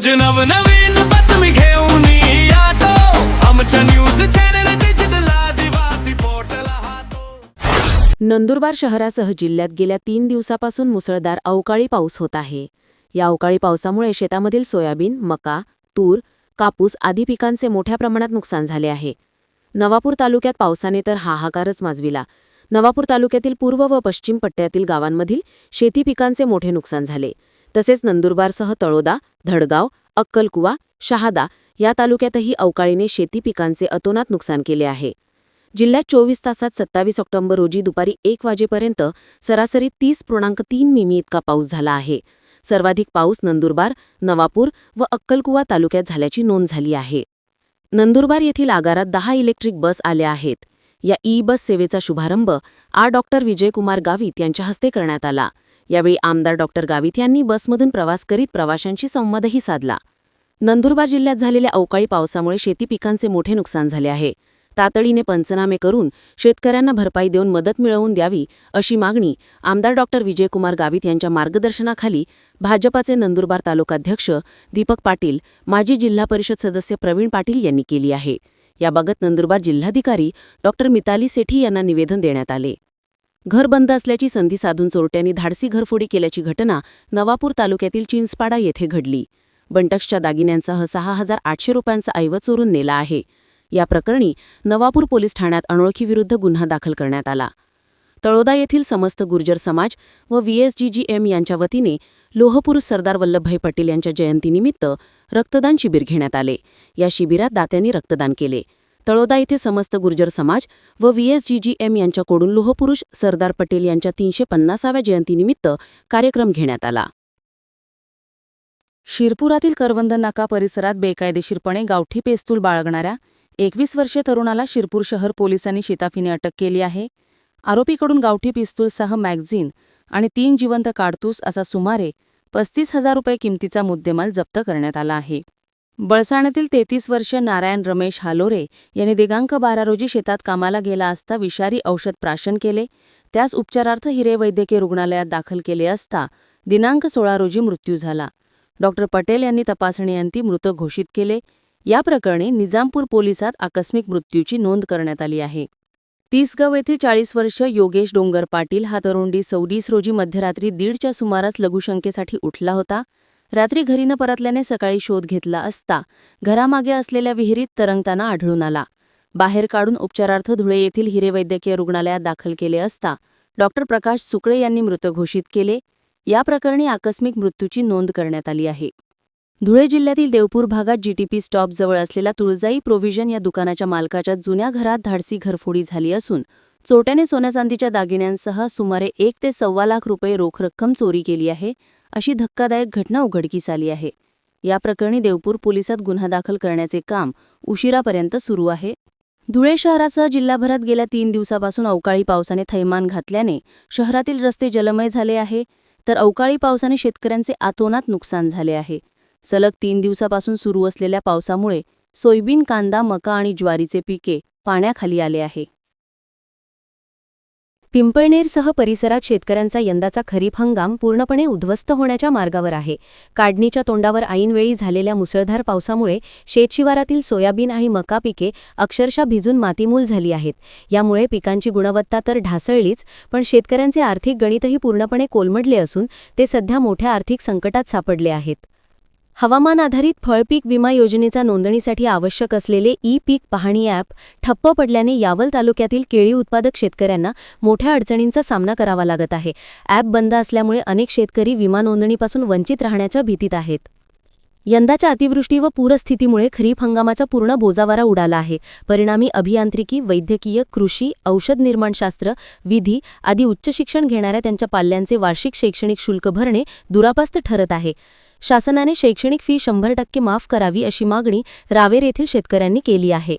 रोज नवनवीन बातमी घेऊन यातो. आमच्या न्यूज चॅनल डिजिटल हातो. नंदुरबार शहरासह जिल्ह्यात गेल्या तीन दिवसापासून मुसळधार अवकाळी पाऊस होत आहे. या अवकाळी पावसामुळे शेतामधील सोयाबीन मका तूर कापूस आदी पिकांचे मोठ्या प्रमाणात नुकसान झाले आहे. नवापूर तालुक्यात पावसाने तर हाहाकारच माजविला. नवापूर तालुक्यातील पूर्व व पश्चिम पट्ट्यातील गावांमधील शेती पिकांचे मोठे नुकसान झाले. तसेच नंदुरबारसह तळोदा धडगाव अक्कलकुवा शहादा या तालुक्यातही अवकाळीने शेती पिकांचे अतोनात नुकसान केले आहे. जिल्ह्यात चोवीस तासात सत्तावीस ऑक्टोबर रोजी दुपारी एक वाजेपर्यंत सरासरी तीस पूर्णांक तीन मिमी इतका पाऊस झाला आहे. सर्वाधिक पाऊस नंदुरबार नवापूर व अक्कलकुवा तालुक्यात झाल्याची नोंद झाली आहे. नंदुरबार येथील आगारात दहा इलेक्ट्रिक बस आल्या आहेत. या ई बस सेवेचा शुभारंभ आ डॉक्टर विजयकुमार गावित यांच्या हस्ते करण्यात आला. यावेळी आमदार डॉक्टर गावित यांनी बसमधून प्रवास करीत प्रवाशांशी संवादही साधला. नंदुरबार जिल्ह्यात झालेल्या अवकाळी पावसामुळे शेती पिकांचे मोठे नुकसान झाले आहे. तातडीने पंचनामे करून शेतकऱ्यांना भरपाई देऊन मदत मिळवून द्यावी अशी मागणी आमदार डॉक्टर विजयकुमार गावित यांच्या मार्गदर्शनाखाली भाजपाचे नंदुरबार तालुकाध्यक्ष दीपक पाटील माजी जिल्हा परिषद सदस्य प्रवीण पाटील यांनी केली आहे. याबाबत नंदुरबार जिल्हाधिकारी डॉक्टर मिताली सेठी यांना निवेदन देण्यात आले. घर बंद असल्याची संधी साधून चोरट्यांनी धाडसी घरफोडी केल्याची घटना नवापूर तालुक्यातील चिंचपाडा येथे घडली. बंटक्सच्या दागिन्यांसह सहा हजार आठशे रुपयांचा ऐवज चोरून नेला आहे. या प्रकरणी नवापूर पोलीस ठाण्यात अनोळखीविरुद्ध गुन्हा दाखल करण्यात आला. तळोदा येथील समस्त गुर्जर समाज व व्हीएसजीजीएम यांच्या वतीने लोहपुरुष सरदार वल्लभभाई पटेल यांच्या जयंतीनिमित्त रक्तदान शिबिर घेण्यात आले. या शिबिरात दात्यांनी रक्तदान केले. तळोदा येथे समस्त गुर्जर समाज व व्हीएसजीजीएम यांच्याकडून लोहपुरुष सरदार पटेल यांच्या तीनशे पन्नासाव्या जयंतीनिमित्त कार्यक्रम घेण्यात आला. शिरपुरातील करवंद नाका परिसरात बेकायदेशीरपणे गावठी पेस्तूल बाळगणाऱ्या एकवीस वर्षीय तरुणाला शिरपूर शहर पोलिसांनी शिताफीने अटक केली आहे. आरोपीकडून गावठी पिस्तूलसह मॅगझिन आणि तीन जिवंत काडतूस असा सुमारे पस्तीस हजार रुपये किमतीचा मुद्देमाल जप्त करण्यात आला आहे. बळसाण्यातील तेहतीस वर्षीय नारायण रमेश हालोरे यांनी दिगांक बारा रोजी शेतात कामाला गेला असता विषारी औषध प्राशन केले. त्यास उपचारार्थ हिरे वैद्यकीय रुग्णालयात दाखल केले असता दिनांक सोळा रोजी मृत्यू झाला. डॉक्टर पटेल यांनी तपासणीअंती मृत घोषित केले. या प्रकरणी निजामपूर पोलिसात आकस्मिक मृत्यूची नोंद करण्यात आली आहे. तिसगाव येथील चाळीस वर्ष योगेश डोंगर पाटील हा तरुंडी सव्वीस रोजी मध्यरात्री दीडच्या सुमारास लघुशंकेसाठी उठला होता. रात्री घरी न परतल्याने सकाळी शोध घेतला असता घरामागे असलेल्या विहिरीत तरंगताना आढळून आला. बाहेर काढून उपचारार्थ धुळे येथील हिरे वैद्यकीय रुग्णालयात दाखल केले असता डॉक्टर प्रकाश सुकळे यांनी मृत घोषित केले. या प्रकरणी आकस्मिक मृत्यूची नोंद करण्यात आली आहे. धुळे जिल्ह्यातील देवपूर भागात जीटीपी स्टॉपजवळ असलेला तुळजाई प्रोव्हिजन या दुकानाच्या मालकाच्या जुन्या घरात धाडसी घरफोडी झाली असून चोट्याने सोन्याचांदीच्या दागिन्यांसह सुमारे एक ते सव्वा लाख रुपये रोख रक्कम चोरी केली आहे. अशी धक्कादायक घटना उघडकीस आली आहे. या प्रकरणी देवपूर पोलिसात गुन्हा दाखल करण्याचे काम उशिरापर्यंत सुरू आहे. धुळे शहरासह जिल्हाभरात गेल्या तीन दिवसापासून अवकाळी पावसाने थैमान घातल्याने शहरातील रस्ते जलमय झाले आहे तर अवकाळी पावसाने शेतकऱ्यांचे आतोनात नुकसान झाले आहे. सलग तीन दिवसापासून सुरू असलेल्या पावसामुळे सोयबीन कांदा मका आणि ज्वारीचे पिके पाण्याखाली आले आहे. पिंपळनेरसह परिसरात शेतकऱ्यांचा यंदाचा खरीप हंगाम पूर्णपणे उद्ध्वस्त होण्याच्या मार्गावर आहे. काढणीच्या तोंडावर ऐनवेळी झालेल्या मुसळधार पावसामुळे शेतशिवारातील सोयाबीन आणि मका पिके अक्षरशः भिजून मातीमूल झाली आहेत. यामुळे पिकांची गुणवत्ता तर ढासळलीच पण शेतकऱ्यांचे आर्थिक गणितही पूर्णपणे कोलमडले असून ते सध्या मोठ्या आर्थिक संकटात सापडले आहेत. हवामान आधारित फळपीक विमा योजनेचा नोंदणीसाठी आवश्यक असलेले ई पीक पाहणी ॲप ठप्प पडल्याने यावल तालुक्यातील केळी उत्पादक शेतकऱ्यांना मोठ्या अडचणींचा सामना करावा लागत आहे. ॲप बंद असल्यामुळे अनेक शेतकरी विमा नोंदणीपासून वंचित राहण्याच्या भीतीत आहेत. यंदाच्या अतिवृष्टी व पूरस्थितीमुळे खरीप हंगामाचा पूर्ण बोजावारा उडाला आहे. परिणामी अभियांत्रिकी वैद्यकीय कृषी औषध निर्माणशास्त्र विधी आदी उच्च शिक्षण घेणाऱ्या त्यांच्या पाल्यांचे वार्षिक शैक्षणिक शुल्क भरणे दुरापास्त ठरत आहे. शासनाने शैक्षणिक फी शंभर टक्के माफ करावी अशी मागणी रावेर येथील शेतकऱ्यांनी केली आहे.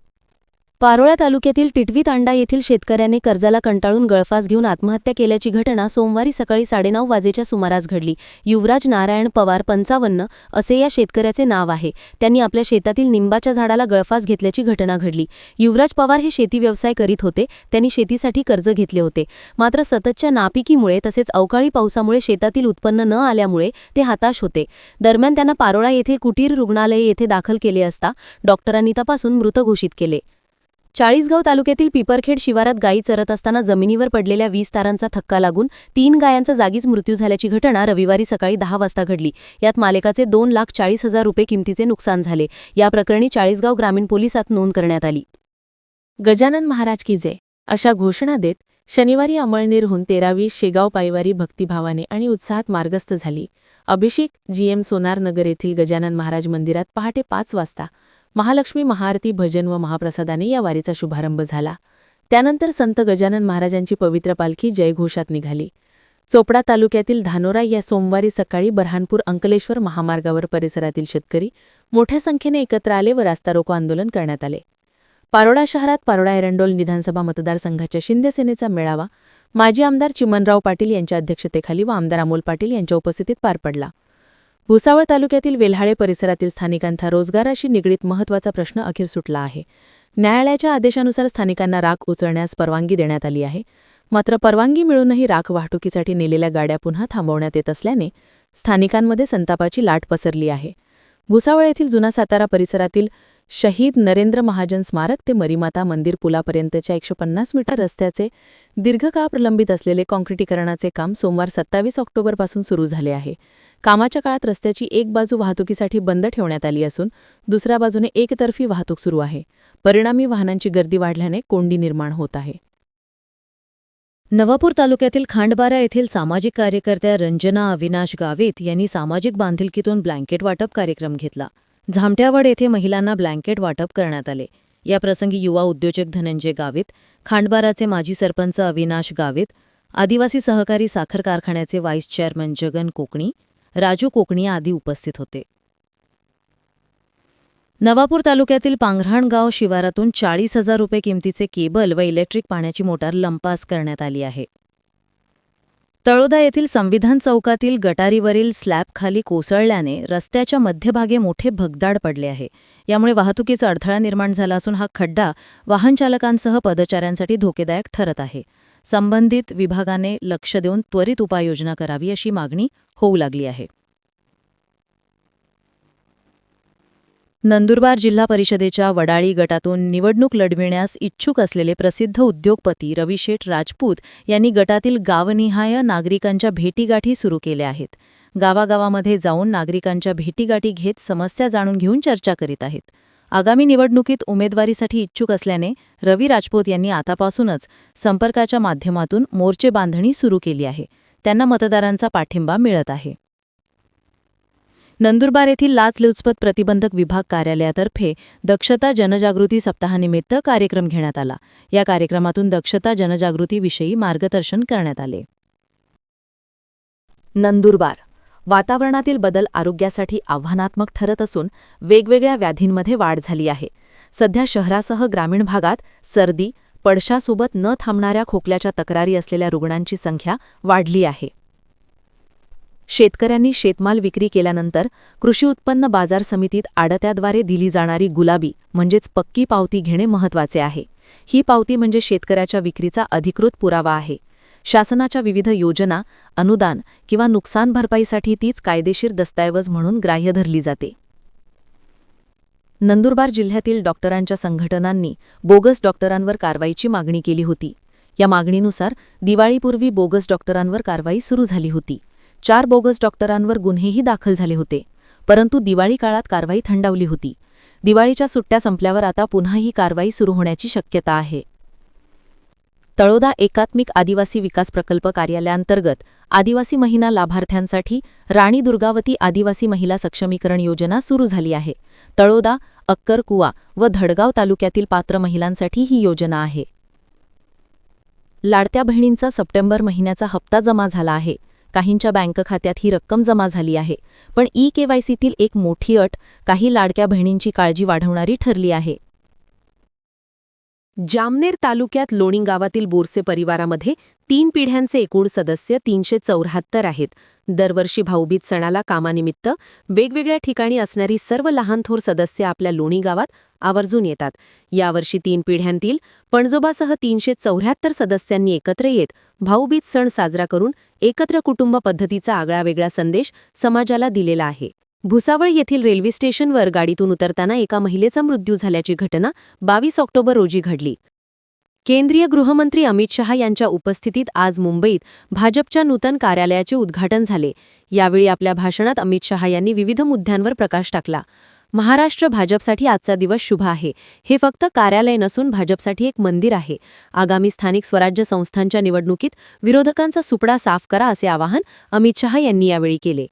पारोळा तालुक्यातील टिटवी तांडा येथील शेतकऱ्याने कर्जाला कंटाळून गळफास घेऊन आत्महत्या केल्याची घटना सोमवारी सकाळी साडेनऊ वाजेच्या सुमारास घडली. युवराज नारायण पवार पंचावन्न असे या शेतकऱ्याचे नाव आहे. त्यांनी आपल्या शेतातील निंबाच्या झाडाला गळफास घेतल्याची घटना घडली. युवराज पवार हे शेती व्यवसाय करीत होते. त्यांनी शेतीसाठी कर्ज घेतले होते. मात्र सततच्या नापिकीमुळे तसेच अवकाळी पावसामुळे शेतातील उत्पन्न न आल्यामुळे ते हताश होते. दरम्यान त्यांना पारोळा येथे कुटीर रुग्णालय येथे दाखल केले असता डॉक्टरांनी तपासून मृत घोषित केले. चाळीसगाव तालुक्यातील पिपरखेड शिवारात गायी चरत असताना जमिनीवर पडलेल्या वीस तारांचा थक्का लागून तीन गायांचा जागीच मृत्यू झाल्याची घटना रविवारी सकाळी दहा वाजता घडली. यात मालकाचे दोन लाख चाळीस हजार रुपये किमतीचे नुकसान झाले. या प्रकरणी चाळीसगाव ग्रामीण पोलिसात नोंद करण्यात आली. गजानन महाराज की जय. अशा घोषणा देत शनिवारी अमळनेरहून तेरावी शेगाव पायवारी भक्तिभावाने आणि उत्साहात मार्गस्थ झाली. अभिषेक जीएम सोनार नगर येथील गजानन महाराज मंदिरात पहाटे पाच वाजता महालक्ष्मी महाआरती भजन व महाप्रसादाने या वारीचा शुभारंभ झाला. त्यानंतर संत गजानन महाराजांची पवित्र पालखी जयघोषात निघाली. चोपडा तालुक्यातील धानोरा या सोमवारी सकाळी बऱ्हाणपूर अंकलेश्वर महामार्गावर परिसरातील शेतकरी मोठ्या संख्येने एकत्र आले व रास्ता रोको आंदोलन करण्यात आले. पारोडा शहरात पारोडा एरंडोल विधानसभा मतदारसंघाच्या शिंदे सेनेचा मेळावा माजी आमदार चिमनराव पाटील यांच्या अध्यक्षतेखाली व आमदार अमोल पाटील यांच्या उपस्थितीत पार पडला. भुसावळ तालुक्यातील वेल्हाळे परिसरातील स्थानिकांचा रोजगाराशी निगडीत महत्त्वाचा प्रश्न अखेर सुटला आहे. न्यायालयाच्या आदेशानुसार स्थानिकांना राख उचलण्यास परवानगी देण्यात आली आहे. मात्र परवानगी मिळूनही राख वाहतुकीसाठी नेलेल्या गाड्या पुन्हा थांबवण्यात येत असल्याने स्थानिकांमध्ये संतापाची लाट पसरली आहे. भुसावळ येथील जुना सातारा परिसरातील शहीद नरेंद्र महाजन स्मारक ते मरीमाता मंदिर पुलापर्यंतच्या एकशे पन्नास मीटर रस्त्याचे दीर्घकाळ प्रलंबित असलेले काँक्रिटीकरणाचे काम सोमवार सत्तावीस ऑक्टोबरपासून सुरू झाले आहे. कामाच्या काळात रस्त्याची एक बाजू वाहतुकीसाठी बंद ठेवण्यात आली असून दुसऱ्या बाजूने एकतर्फी वाहतूक सुरू आहे. परिणामी वाहनांची गर्दी वाढल्याने कोंडी निर्माण होत आहे. नवापूर तालुक्यातील खांडबारा येथील सामाजिक कार्यकर्त्या रंजना अविनाश गावित यांनी सामाजिक बांधिलकीतून ब्लँकेट वाटप कार्यक्रम घेतला. झामट्यावड येथे महिलांना ब्लँकेट वाटप करण्यात आले. या प्रसंगी युवा उद्योजक धनंजय गावित खांडबाराचे माजी सरपंच अविनाश गावित आदिवासी सहकारी साखर कारखान्याचे व्हाईस चेअरमन जगन कोकणी राजू कोकणी आदी उपस्थित होते. नवापूर तालुक्यातील पांघराणगाव शिवारातून चाळीस हजार रुपये किमतीचे केबल व इलेक्ट्रिक पाण्याची मोटार लंपास करण्यात आली आहे. तळोदा येथील संविधान चौकातील गटारीवरील स्लॅबखाली कोसळल्याने रस्त्याच्या मध्यभागे मोठे भगदाड पडले आहे. यामुळे वाहतुकीचा अडथळा निर्माण झाला असून हा खड्डा वाहनचालकांसह पदचाऱ्यांसाठी धोकेदायक ठरत आहे. संबंधित विभागाने लक्ष देऊन त्वरित उपाययोजना करावी अशी मागणी होऊ लागली आहे. नंदुरबार जिल्हा परिषदेच्या वडाळी गटातून निवडणूक लढविण्यास इच्छुक असलेले प्रसिद्ध उद्योगपती रविशेठ राजपूत यांनी गटातील गावनिहाय नागरिकांच्या भेटीगाठी सुरू केल्या आहेत. गावागावामध्ये जाऊन नागरिकांच्या भेटीगाठी घेत समस्या जाणून घेऊन चर्चा करीत आहेत. आगामी निवडणुकीत उमेदवारीसाठी इच्छुक असल्याने रवी राजपूत यांनी आतापासूनच संपर्काच्या माध्यमातून मोर्चे बांधणी सुरू केली आहे. त्यांना मतदारांचा पाठिंबा मिळत आहे. नंदुरबार येथील लाचलुचपत प्रतिबंधक विभाग कार्यालयातर्फे दक्षता जनजागृती सप्ताहानिमित्त कार्यक्रम घेण्यात आला. या कार्यक्रमातून दक्षता जनजागृतीविषयी मार्गदर्शन करण्यात आले. नंदुरबार वातावरणातील बदल आरोग्यासाठी आव्हानात्मक ठरत असून वेगवेगळ्या व्याधींमध्ये वाढ झाली आहे. सध्या शहरासह ग्रामीण भागात सर्दी पडशासोबत न थांबणाऱ्या खोकल्याच्या तक्रारी असलेल्या रुग्णांची संख्या वाढली आहे. शेतकऱ्यांनी शेतमाल विक्री केल्यानंतर कृषी उत्पन्न बाजार समितीत आडत्याद्वारे दिली जाणारी गुलाबी म्हणजेच पक्की पावती घेणे महत्त्वाचे आहे. ही पावती म्हणजे शेतकऱ्याच्या विक्रीचा अधिकृत पुरावा आहे. शासनाच्या विविध योजना अनुदान किंवा नुकसान भरपाईसाठी तीच कायदेशीर दस्तऐवज म्हणून ग्राह्य धरली जाते. नंदुरबार जिल्ह्यातील डॉक्टरांच्या संघटनांनी बोगस डॉक्टरांवर कारवाईची मागणी केली होती. या मागणीनुसार दिवाळीपूर्वी बोगस डॉक्टरांवर कारवाई सुरू झाली होती. चार बोगस डॉक्टरांवर गुन्हेही दाखल झाले होते परंतु दिवाळी काळात कारवाई थंडावली होती. दिवाळीच्या सुट्ट्या संपल्यावर आता पुन्हा ही कारवाई सुरू होण्याची शक्यता आहे. तळोदा एकात्मिक आदिवासी विकास प्रकल्प कार्यालयांतर्गत आदिवासी महिना लाभार्थ्यांसाठी राणी दुर्गावती आदिवासी महिला सक्षमीकरण योजना सुरू झाली आहे. तळोदा अक्करकुवा व धडगाव तालुक्यातील पात्र महिलांसाठी ही योजना आहे. लाडत्या बहिणींचा सप्टेंबर महिन्याचा हप्ता जमा झाला आहे. काहींच्या बँक खात्यात ही रक्कम जमा झाली आहे. पण ई केवायसीतील एक मोठी अट काही लाडक्या बहिणींची काळजी वाढवणारी ठरली आहे. जामनेर तालुक्यात लोणी गावातील बोरसे परिवारामध्ये तीन पिढ्यांचे एकूण सदस्य तीनशे चौऱ्याहत्तर आहेत. दरवर्षी भाऊबीज सणाला कामानिमित्त वेगवेगळ्या ठिकाणी असणारी सर्व लहान थोर सदस्य आपल्या लोणी गावात आवर्जून येतात. यावर्षी तीन पिढ्यांतील पणजोबासह तीनशे चौऱ्याहत्तर सदस्यांनी एकत्र येत भाऊबीज सण साजरा करून एकत्र कुटुंब पद्धतीचा आगळावेगळा संदेश समाजाला दिलेला आहे. भुसावळ येथील रेल्वे स्टेशनवर गाडीतून उतरताना एका महिलेचा मृत्यू झाल्याची घटना बावीस ऑक्टोबर रोजी घडली. केंद्रीय गृहमंत्री अमित शहा यांच्या उपस्थितीत आज मुंबईत भाजपच्या नूतन कार्यालयाचे उद्घाटन झाले. यावेळी आपल्या भाषणात अमित शहा यांनी विविध मुद्द्यांवर प्रकाश टाकला. महाराष्ट्र भाजपसाठी आजचा दिवस शुभ आहे. हे फक्त कार्यालय नसून भाजपसाठी एक मंदिर आहे. आगामी स्थानिक स्वराज्य संस्थांच्या निवडणुकीत विरोधकांचा सुपडा साफ करा असे आवाहन अमित शहा यांनी यावेळी केले.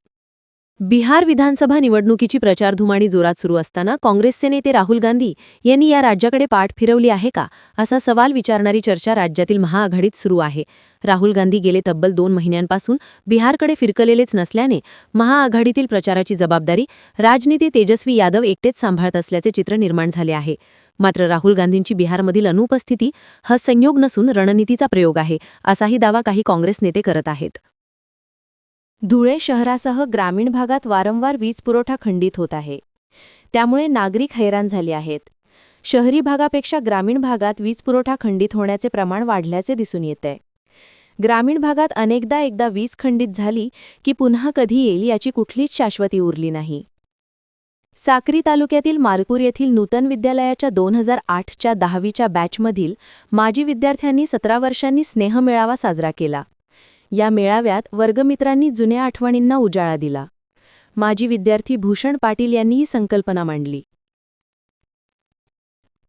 बिहार विधानसभा निवडणुकीची प्रचारधुमाणी जोरात सुरू असताना काँग्रेसचे नेते राहुल गांधी यांनी या राज्याकडे पाठ फिरवली आहे का असा सवाल विचारणारी चर्चा राज्यातील महाआघाडीत सुरू आहे. राहुल गांधी गेले तब्बल दोन महिन्यांपासून बिहारकडे फिरकलेलेच नसल्याने महाआघाडीतील प्रचाराची जबाबदारी राजनेते तेजस्वी यादव एकटेच सांभाळत असल्याचे चित्र निर्माण झाले आहे. मात्र राहुल गांधींची बिहारमधील अनुपस्थिती हा संयोग नसून रणनीतीचा प्रयोग आहे असाही दावा काही काँग्रेस नेते करत आहेत. धुळे शहरासह ग्रामीण भागात वारंवार वीज पुरवठा खंडित होत आहे. त्यामुळे नागरिक हैराण झाले आहेत. शहरी भागापेक्षा ग्रामीण भागात वीज पुरवठा खंडित होण्याचे प्रमाण वाढल्याचे दिसून येतंय. ग्रामीण भागात अनेकदा एकदा वीज खंडित झाली की पुन्हा कधी येईल याची कुठलीच शाश्वती उरली नाही. साक्री तालुक्यातील मारपूर येथील नूतन विद्यालयाच्या दोन हजार आठच्या दहावीच्या बॅचमधील माजी विद्यार्थ्यांनी सतरा वर्षांनी स्नेह मेळावा साजरा केला. या मेळाव्यात वर्गमित्रांनी जुन्या आठवणींना उजाळा दिला. माजी विद्यार्थी भूषण पाटील यांनी ही संकल्पना मांडली.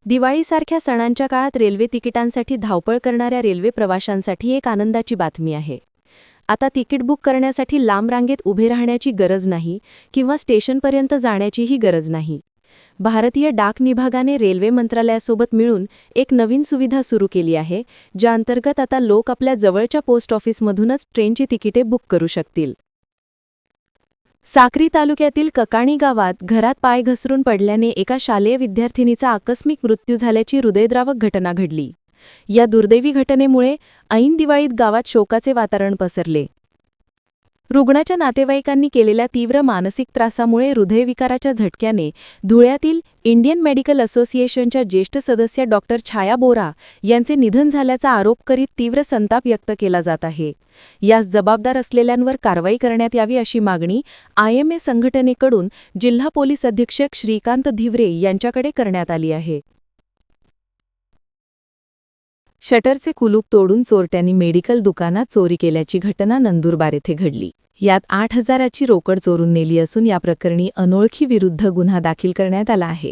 दिवाळीसारख्या सणांच्या काळात रेल्वे तिकिटांसाठी धावपळ करणाऱ्या रेल्वे प्रवाशांसाठी एक आनंदाची बातमी आहे. आता तिकीट बुक करण्यासाठी लांब रांगेत उभे राहण्याची गरज नाही किंवा स्टेशनपर्यंत जाण्याचीही गरज नाही. भारतीय डाक विभागाने रेल्वे मंत्रालयासोबत मिळून एक नवीन सुविधा सुरू केली आहे ज्या अंतर्गत आता लोक आपल्या जवळच्या पोस्ट ऑफिसमधूनच ट्रेनची तिकिटे बुक करू शकतील. साक्री तालुक्यातील ककाणी गावात घरात पाय घसरून पडल्याने एका शालेय विद्यार्थिनीचा आकस्मिक मृत्यू झाल्याची हृदयद्रावक घटना घडली. या दुर्दैवी घटनेमुळे ऐन दिवाळीत गावात शोकाचे वातावरण पसरले. रुग्णाच्या नातेवाईकांनी केलेल्या तीव्र मानसिक त्रासामुळे हृदयविकाराच्या झटक्याने धुळ्यातील इंडियन मेडिकल असोसिएशनच्या ज्येष्ठ सदस्य डॉक्टर छाया बोरा यांचे निधन झाल्याचा आरोप करीत तीव्र संताप व्यक्त केला जात आहे. यास जबाबदार असलेल्यांवर कारवाई करण्यात यावी अशी मागणी आयएमए संघटनेकडून जिल्हा पोलीस अधीक्षक श्रीकांत धिवरे यांच्याकडे करण्यात आली आहे. शटरचे कुलूप तोडून चोरट्यांनी मेडिकल दुकानात चोरी केल्याची घटना नंदुरबार येथे घडली. यात आठ हजाराची रोकड चोरून नेली असून या प्रकरणी अनोळखी विरुद्ध गुन्हा दाखल करण्यात आला आहे.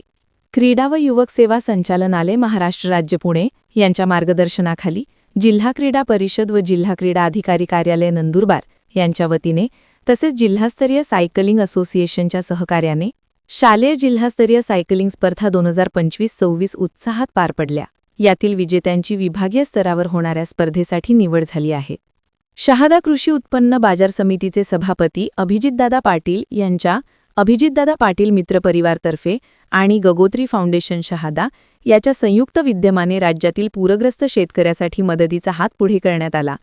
क्रीडा व युवक सेवा संचालनालय महाराष्ट्र राज्य पुणे यांच्या मार्गदर्शनाखाली जिल्हा क्रीडा परिषद व जिल्हा क्रीडा अधिकारी कार्यालय नंदुरबार यांच्या वतीने तसेच जिल्हास्तरीय सायकलिंग असोसिएशनच्या सहकार्याने शालेय जिल्हास्तरीय सायकलिंग स्पर्धा दोन हजार पंचवीस सव्वीस उत्साहात पार पडल्या. यातील विजेत्यांची विभागीय स्तरावर होणाऱ्या स्पर्धेसाठी निवड झाली आहे. शहादा कृषी उत्पन्न बाजार समितीचे सभापती अभिजितदादा पाटील यांच्या अभिजितदादा पाटील मित्रपरिवारतर्फे आणि गगोत्री फाउंडेशन शहादा याच्या संयुक्त विद्यमाने राज्यातील पूरग्रस्त शेतकऱ्यासाठी मदतीचा हात पुढे करण्यात आला.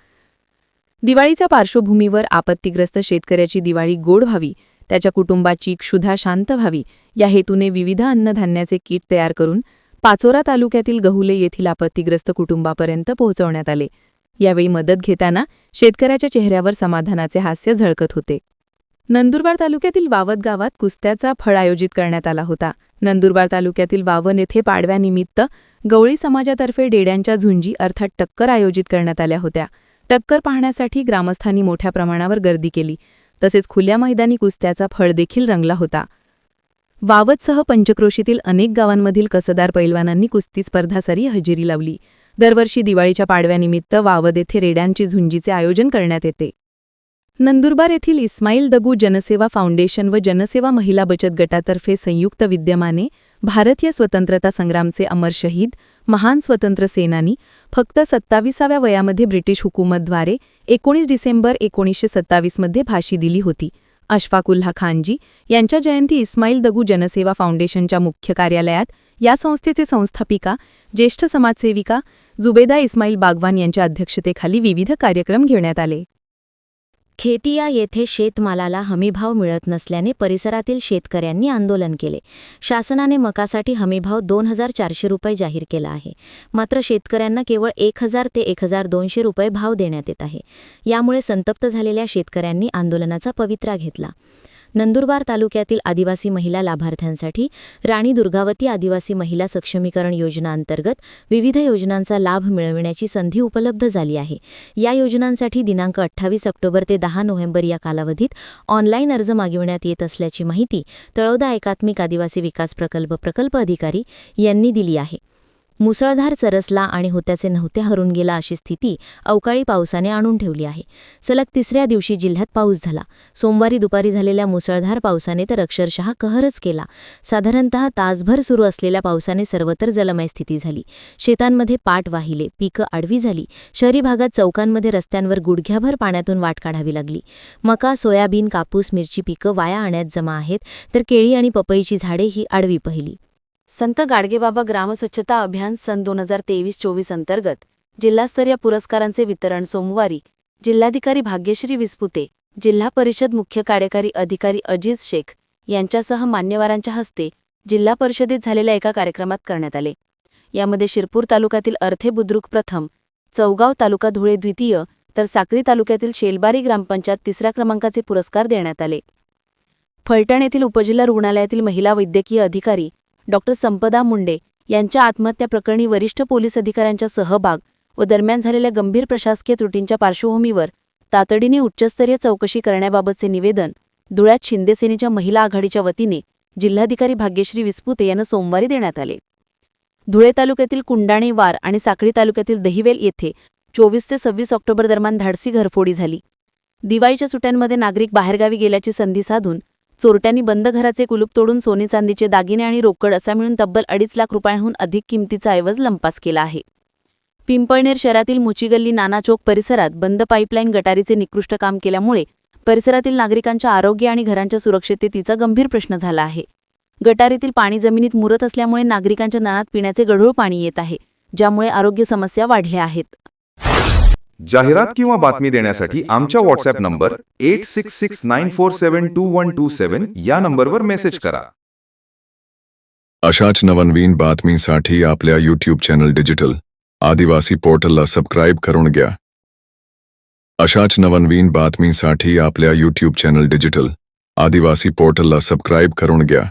दिवाळीच्या पार्श्वभूमीवर आपत्तीग्रस्त शेतकऱ्याची दिवाळी गोड व्हावी त्याच्या कुटुंबाची क्षुधा शांत व्हावी या हेतूने विविध अन्नधान्याचे किट तयार करून पाचोरा तालुक्यातील गहुले येथील आपत्तीग्रस्त कुटुंबापर्यंत पोहोचवण्यात आले. यावेळी मदत घेताना शेतकऱ्याच्या चेहऱ्यावर समाधानाचे हास्य झळकत होते. नंदुरबार तालुक्यातील वावद गावात कुस्त्याचा फळ आयोजित करण्यात आला होता. नंदुरबार तालुक्यातील वावन येथे पाडव्यानिमित्त गवळी समाजातर्फे डेड्यांच्या झुंजी अर्थात टक्कर आयोजित करण्यात आल्या होत्या. टक्कर पाहण्यासाठी ग्रामस्थांनी मोठ्या प्रमाणावर गर्दी केली. तसेच खुल्या मैदानी कुस्त्याचा फळ देखील रंगला होता. वावतसह पंचक्रोशीतील अनेक गावांमधील कसदार पैलवानांनी कुस्ती स्पर्धासरी हजेरी लावली. दरवर्षी दिवाळीच्या पाडव्यानिमित्त वावद येथे रेड्यांची झुंजीचे आयोजन करण्यात येते. नंदुरबार येथील इस्माईल दगू जनसेवा फाउंडेशन व जनसेवा महिला बचत गटातर्फे संयुक्त विद्यमाने भारतीय स्वतंत्रता संग्रामचे अमर शहीद महान स्वतंत्र सेनानी फक्त सत्ताविसाव्या वयामध्ये ब्रिटिश हुकूमतद्वारे एकोणीस डिसेंबर एकोणीसशे सत्तावीसमध्ये फाशी दिली होती. अशफाकुल्ला खानजी यांच्या जयंती इस्माईल दगू जनसेवा फाउंडेशनच्या मुख्य कार्यालयात या संस्थेचे संस्थापिका ज्येष्ठ समाजसेविका जुबेदा इस्माईल बागवान यांच्या अध्यक्षतेखाली विविध कार्यक्रम घेण्यात आले. खेतिया येथे शेतमालाला हमीभाव मिळत नसल्याने परिसरातील शेतकऱ्यांनी आंदोलन केले. शासनाने मकासाठी हमीभाव दोन हजार चारशे रुपये जाहीर केला आहे. मात्र शेतकऱ्यांना केवळ एक हजार ते एक हजार दोनशे रुपये भाव देण्यात येत आहे. यामुळे संतप्त झालेल्या शेतकऱ्यांनी आंदोलनाचा पवित्रा घेतला. नंदुरबार तालुक्यातील आदिवासी महिला लाभार्थ्यांसाठी राणी दुर्गावती आदिवासी महिला सक्षमीकरण योजना अंतर्गत विविध योजनांचा लाभ मिळविण्याची संधी उपलब्ध झाली आहे. या योजनांसाठी दिनांक अठ्ठावीस ऑक्टोबर ते दहा नोव्हेंबर या कालावधीत ऑनलाईन अर्ज मागविण्यात येत असल्याची माहिती तळोदा एकात्मिक आदिवासी विकास प्रकल्प प्रकल्प अधिकारी यांनी दिली आहे. मुसळधार चरसला आणि होत्याचे नव्हते हरून गेला अशी स्थिती अवकाळी पावसाने आणून ठेवली आहे. सलग तिसऱ्या दिवशी जिल्ह्यात पाऊस झाला. सोमवारी दुपारी झालेल्या मुसळधार पावसाने तर अक्षरशः कहरच केला. साधारणतः तासभर सुरू असलेल्या पावसाने सर्वत्र जलमय स्थिती झाली. शेतांमध्ये पाट वाहिले पिकं आडवी झाली. शहरी भागात चौकांमध्ये रस्त्यांवर गुडघ्याभर पाण्यातून वाट काढावी लागली. मका सोयाबीन कापूस मिरची पिकं वाया आणण्यात जमा आहेत तर केळी आणि पपईची झाडे ही आडवी पहिली. संत गाडगेबाबा ग्रामस्वच्छता अभियान सन दोन हजार तेवीस चोवीस अंतर्गत जिल्हास्तरीय पुरस्कारांचे वितरण सोमवारी जिल्हाधिकारी भाग्यश्री विस्पुते जिल्हा परिषद मुख्य कार्यकारी अधिकारी अजीज शेख यांच्यासह मान्यवरांच्या हस्ते जिल्हा परिषदेत झालेल्या एका कार्यक्रमात करण्यात आले. यामध्ये शिरपूर तालुक्यातील अर्थे बुद्रुक प्रथम चौगाव तालुका धुळे द्वितीय तर साक्री तालुक्यातील शेलबारी ग्रामपंचायत तिसऱ्या क्रमांकाचे पुरस्कार देण्यात आले. फलटण येथील उपजिल्हा रुग्णालयातील महिला वैद्यकीय अधिकारी डॉक्टर संपदा मुंडे यांच्या आत्महत्या प्रकरणी वरिष्ठ पोलीस अधिकाऱ्यांचा सहभाग व दरम्यान झालेल्या गंभीर प्रशासकीय त्रुटींच्या पार्श्वभूमीवर तातडीने उच्चस्तरीय चौकशी करण्याबाबतचे निवेदन धुळ्यात शिंदेसेनेच्या महिला आघाडीच्या वतीने जिल्हाधिकारी भाग्यश्री विस्पुते यांना सोमवारी देण्यात आले. धुळे तालुक्यातील कुंडाणे वार आणि साखळी तालुक्यातील दहिवेल येथे चोवीस ते सव्वीस ऑक्टोबर दरम्यान धाडसी घरफोडी झाली. दिवाळीच्या सुट्ट्यांमध्ये नागरिक बाहेरगावी गेल्याची संधी साधून चोरट्यांनी बंद घराचे कुलूप तोडून सोने चांदीचे दागिने आणि रोकड असा मिळून तब्बल अडीच लाख रुपयांहून अधिक किमतीचा ऐवज लंपास केला आहे. पिंपळनेर शहरातील मुचीगल्ली नाना चौक परिसरात बंद पाईपलाईन गटारीचे निकृष्ट काम केल्यामुळे परिसरातील नागरिकांच्या आरोग्य आणि घरांच्या सुरक्षिततेचा गंभीर प्रश्न झाला आहे. गटारीतील पाणी जमिनीत मुरत असल्यामुळे नागरिकांच्या नळात पिण्याचे गढूळ पाणी येत आहे ज्यामुळे आरोग्य समस्या वाढल्या आहेत. जाहिरात किंवा बातमी देण्यासाठी आमच्या WhatsApp number eight six six nine four seven two one two seven या नंबरवर मेसेज करा. अशाच नवनवीन बातमीसाठी आपल्या यूट्यूब चॅनल डिजिटल आदिवासी पोर्टलला सबस्क्राईब करून घ्या. अशाच नवनवीन बातमीसाठी आपल्या यूट्यूब चॅनल डिजिटल आदिवासी पोर्टलला सबस्क्राईब करून घ्या.